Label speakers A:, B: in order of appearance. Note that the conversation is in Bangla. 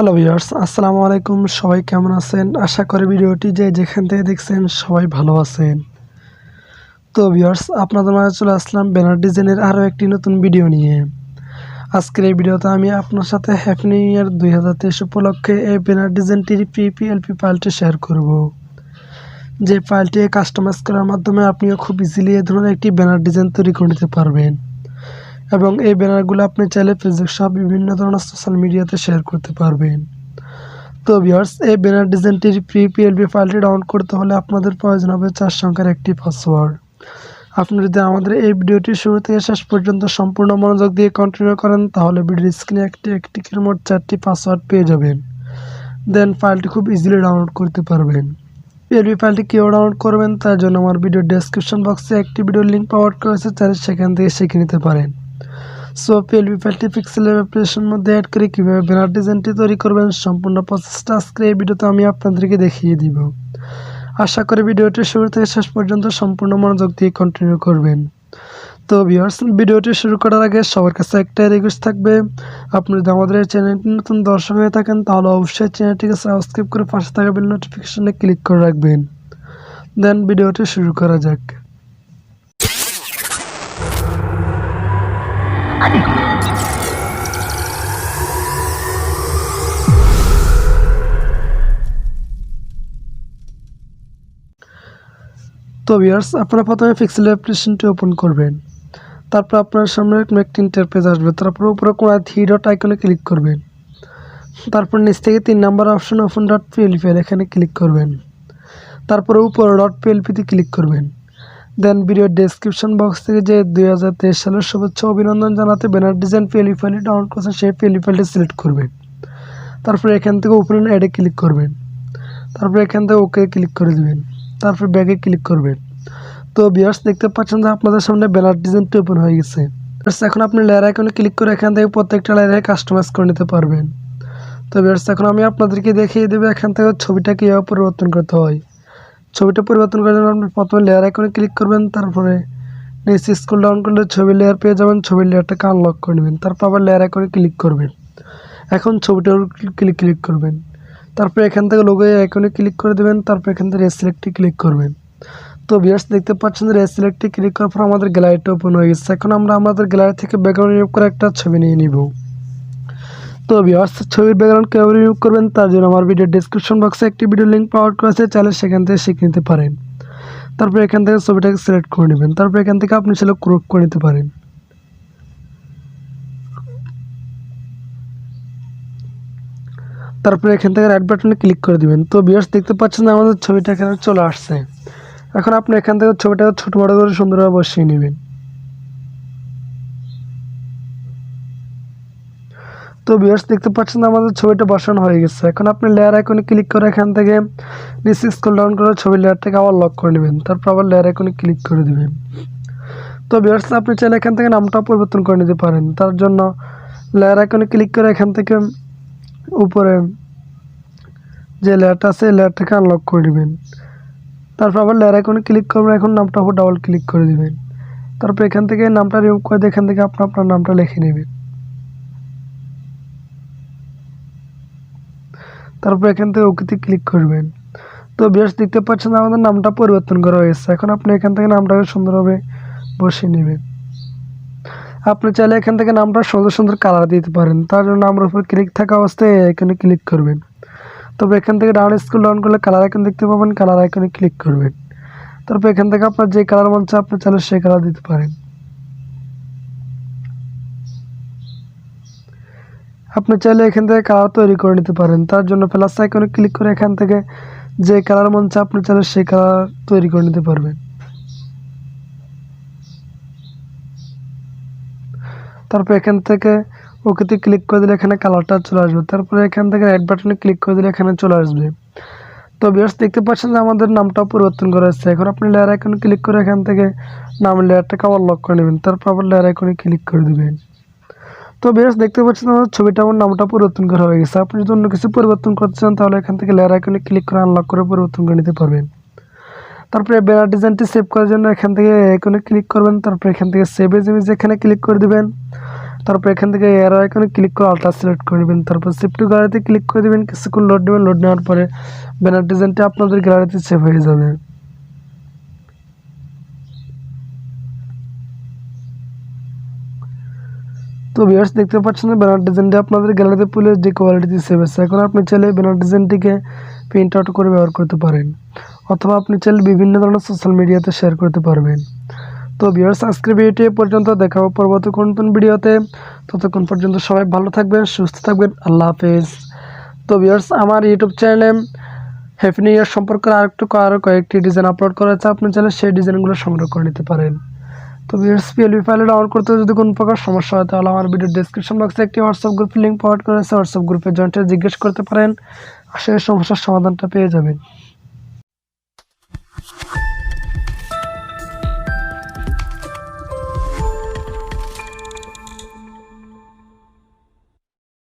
A: হ্যালো ভিউয়ার্স আসসালামু আলাইকুম সবাই কেমন আছেন? আশা করি ভিডিওটি যে যেখান থেকে দেখছেন সবাই ভালো আছেন। তো ভিউয়ার্স আপনাদের মাঝে চলে আসলাম ব্যানার ডিজাইনের আরও একটি নতুন ভিডিও নিয়ে। আজকের এই ভিডিওতে আমি আপনার সাথে হ্যাপি নিউ ইয়ার দুই হাজার তেইশ উপলক্ষে এই ব্যানার ডিজাইনটির পিপিএলপি ফাইলটি শেয়ার করব। যে ফাইলটি কাস্টমাইজ করার মাধ্যমে আপনিও খুব ইজিলি এ ধরনের একটি ব্যানার ডিজাইন তৈরি করে নিতে পারবেন। এবং এই ব্যানারগুলো আপনি চাইলে ফেসবুক সহ বিভিন্ন ধরনের সোশ্যাল মিডিয়াতে শেয়ার করতে পারবেন। তো ভিউয়ার্স এই ব্যানার ডিজাইনটির প্রি পিএলপি ফাইলটি ডাউনলোড করতে হলে আপনাদের প্রয়োজন হবে চার সংখ্যার একটি পাসওয়ার্ড আপনি যদি আমাদের এই ভিডিওটি শুরু থেকে শেষ পর্যন্ত সম্পূর্ণ মনোযোগ দিয়ে কন্টিনিউ করেন, তাহলে ভিডিওর স্ক্রিনে একটি একটি মোট চারটি পাসওয়ার্ড পেয়ে যাবেন। দেন ফাইলটি খুব ইজিলি ডাউনলোড করতে পারবেন। পিএলপি ফাইলটি কেউ ডাউনলোড করবেন, তার জন্য আমার ভিডিও ডেসক্রিপশন বক্সে একটি ভিডিও লিঙ্ক পাওয়ার করেছে চাইলে সেখান থেকে শিখে নিতে পারেন। সো পিএলপি ফাইলটি পিক্সেলের অ্যাপ্লিকেশনের মধ্যে অ্যাড করে কীভাবে ব্যানার ডিজাইনটি তৈরি করবেন সম্পূর্ণ প্রসেসটা আজকে এই ভিডিওতে আমি আপনাদেরকে দেখিয়ে দিব। আশা করি ভিডিওটি শুরু থেকে শেষ পর্যন্ত সম্পূর্ণ মনোযোগ দিয়ে কন্টিনিউ করবেন। তো ভিউয়ার্স ভিডিওটি শুরু করার আগে সবার কাছে একটাই রিকোয়েস্ট থাকবে। আপনি যদি আমাদের এই চ্যানেলটি নতুন দর্শক হয়ে থাকেন, তাহলে অবশ্যই চ্যানেলটিকে সাবস্ক্রাইব করে পাশে থাকা বেল নোটিফিকেশনে ক্লিক করে রাখবেন। দেন ভিডিওটি শুরু করা যাক। তো ভিউয়ার্স আপনারা প্রথমে পিক্সেল অ্যাপ্লিকেশনটি ওপেন করবেন। তারপর আপনার সামনে একটি ইন্টারপেজ আসবে। তারপর উপরে কোনো থ্রি ডট আইকনে ক্লিক করবেন। তারপর নিচ থেকে তিন নাম্বার অপশন ওপেন ডট পিএলপিএল এখানে ক্লিক করবেন। তারপরে উপরে ডট পিএলপিতে ক্লিক করবেন। দেন ভিডিও ডেসক্রিপশন বক্স থেকে যে দুই হাজার তেইশ সালের শুভেচ্ছা অভিনন্দন জানাতে ব্যানার ডিজাইন পিএলপি ফাইলটি ডাউনলোড করছেন, সেই পিএলপি ফাইলটি সিলেক্ট করবেন। তারপরে এখান থেকে ওপেন অ্যাডে ক্লিক করবেন। তারপর এখান থেকে ওকে ক্লিক করে দেবেন। তারপর ব্যাগে ক্লিক করবেন। তো বিয়ার্স দেখতে পাচ্ছেন যে আপনাদের সামনে ব্যানার ডিজাইনটি ওপেন হয়ে গেছে। এখন আপনি লেয়ার আইকনে ক্লিক করে এখান থেকে প্রত্যেকটা লেয়ারে কাস্টমাইজ করে নিতে পারবেন। তো বিয়ার্স এখন আমি আপনাদেরকে দেখিয়ে দেবো এখান থেকে ছবিটা কীভাবে পরিবর্তন করতে হয়। ছবিটা পরিবর্তন করার জন্য আপনি প্রথমে লেয়ার আইকনে ক্লিক করবেন, তারপরে নিচে স্কুল ডাউন করলে ছবি লেয়ার পেয়ে যাবেন, ছবির লেয়ারটাকে আনলক করে নেবেন, তারপর আবার লেয়ার আইকনে ক্লিক করবেন। এখন ছবিটার ক্লিক ক্লিক করবেন। তারপর এখান থেকে লোগো আইকনে ক্লিক করে দেবেন, তারপর এখান থেকে রেসিলেক্টে ক্লিক করবেন। তো ভিউয়ার্স দেখতে পাচ্ছেন যে রেসিলেক্টে ক্লিক করার পর আমাদের গ্যালারিটা ওপেন হয়ে গেছে। এখন আমরা আমাদের গ্যালারি থেকে ব্যাকগ্রাউন্ড রিমুভ করে একটা ছবি নিয়ে নিব। তো ভিউয়ার্স ছবির ব্যাকগ্রাউন্ড কীভাবে রিমুভ করবেন তার জন্য আমার ভিডিও ডিসক্রিপশন বক্সে একটি ভিডিও লিঙ্ক পাওয়ার করেছে চাইলে সেখান থেকে শিখে নিতে পারেন। তারপর এখান থেকে ছবিটাকে সিলেক্ট করে নেবেন। তারপর এখান থেকে আপনি সেটা ক্রপ করে নিতে পারেন। তারপরে এখান থেকে রাইট বাটনে ক্লিক করে দিবেন। তো ভিউয়ার্স দেখতে পাচ্ছেন আমাদের ছবিটা এখানে চলে আসছে। এখন আপনি এখান থেকে ছবিটাকে ছোটো বড়ো করে সুন্দরভাবে বসিয়ে নেবেন। তো ভিউয়ার্স দেখতে পাচ্ছেন আমাদের ছবিটা বসানো হয়ে গেছে। এখন আপনি লেয়ার আইকনে ক্লিক করে এখান থেকে নিচে স্কুল ডাউন করে ছবির লেয়ারটাকে আবার লক করে নেবেন। তারপর আবার লেয়ার আইকনে ক্লিক করে দিবেন। তো ভিউয়ার্স আপনি চাইলে এখান থেকে নামটাও পরিবর্তন করে নিতে পারেন। তার জন্য লেয়ার আইকনে ক্লিক করে এখান থেকে উপরে যে লেয়ারটা আছে লেয়ারটাকে আনলক করে নেবেন। তারপর আবার লেয়ার আইকনে ক্লিক করবেন, এখন নামটা ডাবল ক্লিক করে দিবেন। তারপর এখান থেকে নামটা রিমুভ করে দিয়ে এখান থেকে আপনার আপনার নামটা লিখে নেবেন। তারপর এখান থেকে ওকেতে ক্লিক করবেন। তো বেশ দেখতে পাচ্ছেন আমাদের নামটা পরিবর্তন করা হয়েছে। এখন আপনি এখান থেকে নামটাকে সুন্দরভাবে বসিয়ে নেবেন। আপনি চাইলে এখান থেকে নামটা সুন্দর সুন্দর কালার দিতে পারেন। তার জন্য নামের উপর ক্লিক থাকা অবস্থায় এখানে ক্লিক করবেন। তবে এখান থেকে ডাউন স্কুল ডাউন করলে কালার আইকন দেখতে পাবেন। কালার আইকনে ক্লিক করবেন। তারপর এখান থেকে আপনার যে কালার মন চায় আপনি চাইলে সেই কালার দিতে পারেন। আপনি চাইলে এখান থেকে কালার তৈরি করে নিতে পারেন। তার জন্য প্লাস আইকনে ক্লিক করে এখান থেকে যে কালার মন চায়, আপনি চাইলে সেই কালার তৈরি করে নিতে পারবেন। তারপর এখান থেকে ওকেতে ক্লিক করে দিলে এখানে কালারটা চলে আসবে। তারপরে এখান থেকে রাইট বাটনে ক্লিক করে দিলে এখানে চলে আসবে। তো বিয়ার্স দেখতে পাচ্ছেন যে আমাদের নামটা পরিবর্তন করা হচ্ছে এখন আপনি লেয়ার আইকনে ক্লিক করে এখান থেকে নাম লেয়ারটাকে আবার লক করে নেবেন। তারপর আবার লেয়ার আইকনে ক্লিক করে দেবেন। তো বেশ দেখতে পাচ্ছেন আমাদের ছবিটা, আমার নামটা পরিবর্তন করা হয়ে গেছে। আপনি যদি অন্য কিছু পরিবর্তন করতে চান, তাহলে এখান থেকে লেয়ার আইকনে ক্লিক করে আনলক করে পরিবর্তন করে নিতে পারবেন। তারপরে ব্যানার ডিজাইনটি সেভ করার জন্য এখান থেকে আইকনে ক্লিক করবেন। তারপর এখান থেকে সেভ এজ ইমেজ এখানে ক্লিক করে দেবেন। তারপর এখান থেকে এর এখানে ক্লিক করে আলট্রা সিলেক্ট করে নেবেন তারপর সেভ গ্যালারিতে ক্লিক করে দেবেন। কিছুক্ষণ লোড নেবেন। লোড নেওয়ার পরে ব্যানার ডিজাইনটা আপনাদের গ্যালারিতে সেভ হয়ে যাবে। তো ভিউয়ার্স দেখতে পাচ্ছেন ব্যানার ডিজাইনটি আপনাদের গ্যালারিতে পুলে যে কোয়ালিটিতে সেভ আছে। এখন আপনি চাইলে ব্যানার ডিজাইনটিকে প্রিন্ট আউট করে ব্যবহার করতে পারেন, অথবা আপনি চাইলে বিভিন্ন ধরনের সোশ্যাল মিডিয়াতে শেয়ার করতে পারবেন। তো ভিউয়ার্স আজকের ভিডিওটি পর্যন্ত দেখাবো পরবর্তী কোন নতুন ভিডিওতে ততক্ষণ পর্যন্ত সবাই ভালো থাকবেন, সুস্থ থাকবেন, আল্লাহ হাফেজ। তো ভিউয়ার্স আমার ইউটিউব চ্যানেলে হ্যাপি নিউ ইয়ার সম্পর্কে আরেকটু আরও কয়েকটি ডিজাইন আপলোড করা আছে, আপনি চাইলে সেই ডিজাইনগুলো সংগ্রহ করে নিতে পারেন। তো বিএসপি পিএলবি ফাইলে ডাউনলোড করতে যদি কোনো প্রকার সমস্যা হয়, তাহলে আমার ভিডিও ডিসক্রিপশন বক্সে একটি হোয়াটসঅ্যাপ গ্রুপের লিঙ্ক প্রোভাইড করেছে হোয়াটসঅ্যাপ গ্রুপে জয়েন্টে জিজ্ঞেস করতে পারেন, আসলে সমস্যার সমাধানটা পেয়ে যাবেন।